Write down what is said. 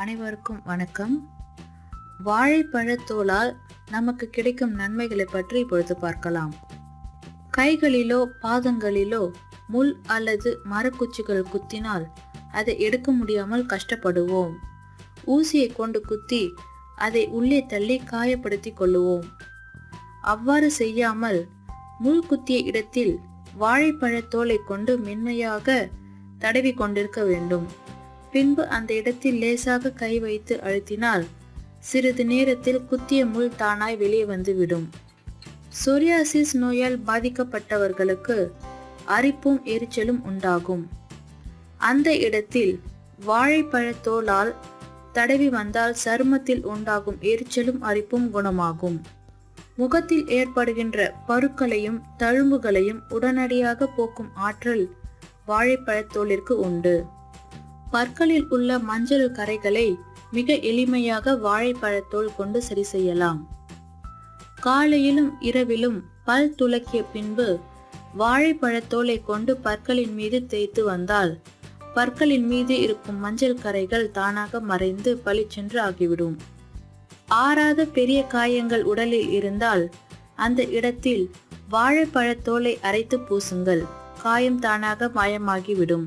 அனைவருக்கும் வணக்கம். வாழைப்பழத்தோலால் நமக்கு கிடைக்கும் நன்மைகளை பற்றி இப்பொழுது பார்க்கலாம். கைகளிலோ பாதங்களிலோ முள் அல்லது மரக்குச்சிகள் குத்தினால் அதை எடுக்க முடியாமல் கஷ்டப்படுவோம். ஊசியை கொண்டு குத்தி அதை உள்ளே தள்ளி காயப்படுத்தி கொள்ளுவோம். அவ்வாறு செய்யாமல் முள் குத்திய இடத்தில் வாழைப்பழத்தோலை கொண்டு மென்மையாக தடவி கொண்டிருக்க வேண்டும். பின்பு அந்த இடத்தில் லேசாக கை வைத்து அழுத்தினால் சிறிது நேரத்தில் குத்திய முள் தானாய் வெளியே வந்துவிடும். சொரியாசிஸ் நோயால் பாதிக்கப்பட்டவர்களுக்கு அரிப்பும் எரிச்சலும் உண்டாகும். அந்த இடத்தில் வாழைப்பழத்தோலால் தடவி வந்தால் சருமத்தில் உண்டாகும் எரிச்சலும் அரிப்பும் குணமாகும். முகத்தில் ஏற்படுகின்ற பருக்களையும் தழும்புகளையும் உடனடியாக போக்கும் ஆற்றல் வாழைப்பழத்தோலிற்கு உண்டு. பற்களில் உள்ள மஞ்சள் கரைகளை மிக எளிமையாக வாழைப்பழத்தோல் கொண்டு சரி செய்யலாம். காலையிலும் இரவிலும் பல் துலக்கிய பின்பு வாழைப்பழத்தோலை கொண்டு பற்களின் மீது தேய்த்து வந்தால் பற்களின் மீது இருக்கும் மஞ்சள் கரைகள் தானாக மறைந்து பளிச்சென்று ஆகிவிடும். ஆறாத பெரிய காயங்கள் உடலில் இருந்தால் அந்த இடத்தில் வாழைப்பழத்தோலை அரைத்து பூசுங்கள். காயம் தானாக மாயமாகிவிடும்.